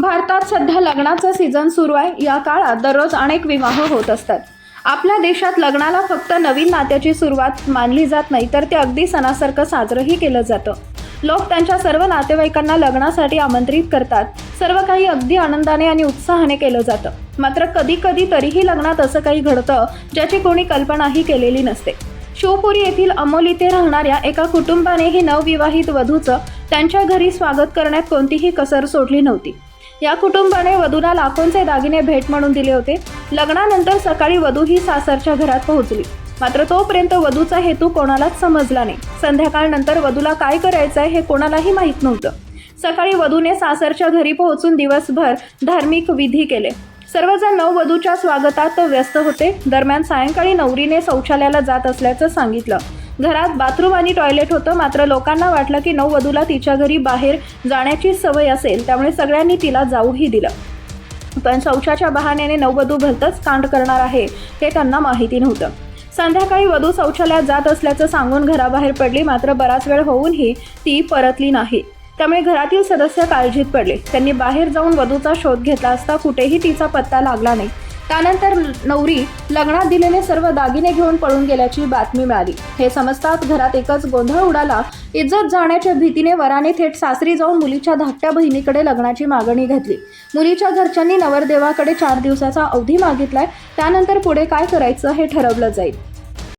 भारतात सध्या लग्नाचा सीझन सुरू आहे. या काळात दररोज अनेक विवाह होत असतात. आपल्या देशात लग्नाला फक्त नवीन नात्याची सुरुवात मानली जात नाही तर ते अगदी सणासारखं साजरंही केलं जातं. लोक त्यांच्या सर्व नातेवाईकांना लग्नासाठी आमंत्रित करतात. सर्व काही अगदी आनंदाने आणि उत्साहाने केलं जातं. मात्र कधी कधी तरीही लग्नात असं काही घडतं ज्याची कोणी कल्पनाही केलेली नसते. शिवपुरी येथील अमोल इथे राहणाऱ्या एका कुटुंबाने ही नवविवाहित वधूचं त्यांच्या घरी स्वागत करण्यात कोणतीही कसर सोडली नव्हती. या कुटुंबाने वधूला लाखोंचे दागिने भेट म्हणून दिले होते. लग्नानंतर सकाळी वधू ही सासरच्या घरात पोहोचली. मात्र तोपर्यंत वधूचा हेतू कोणालाच समजला नाही. संध्याकाळनंतर वधूला काय करायचंय हे कोणालाही माहीत नव्हतं. सकाळी वधूने सासरच्या घरी पोहोचून दिवसभर धार्मिक विधी केले. सर्वजण नववधूच्या स्वागतात व्यस्त होते. दरम्यान सायंकाळी नवरीने शौचालयाला जात असल्याचं सांगितलं. घरात बाथरूम आणि टॉयलेट होतं. मात्र लोकांना वाटलं की नववधूला तिच्या घरी बाहेर जाण्याची सवय असेल त्यामुळे सगळ्यांनी तिला जाऊही दिलं. पण शौचाच्या बहाण्याने नववधू भलतंच कांड करणार आहे हे त्यांना माहिती नव्हतं. संध्याकाळी वधू शौचालयात जात असल्याचं सांगून घराबाहेर पडली. मात्र बराच वेळ होऊनही ती परतली नाही. त्यामुळे घरातील सदस्य काळजीत पडले. त्यांनी बाहेर जाऊन वधूचा शोध घेतला असता कुठेही तिचा पत्ता लागला नाही. त्यानंतर नवरी लग्नात दिलेले सर्व दागिने घेऊन पळून गेल्याची बातमी मिळाली. हे समजताच घरात एकच गोंधळ उडाला. इज्जत जाण्याच्या भीतीने वराने थेट सासरी जाऊन मुलीच्या धाकट्या बहिणीकडे लग्नाची मागणी घातली. मुलीच्या घरच्यांनी नवरदेवाकडे चार दिवसाचा अवधी मागितलाय. त्यानंतर पुढे काय करायचं हे ठरवलं जाईल.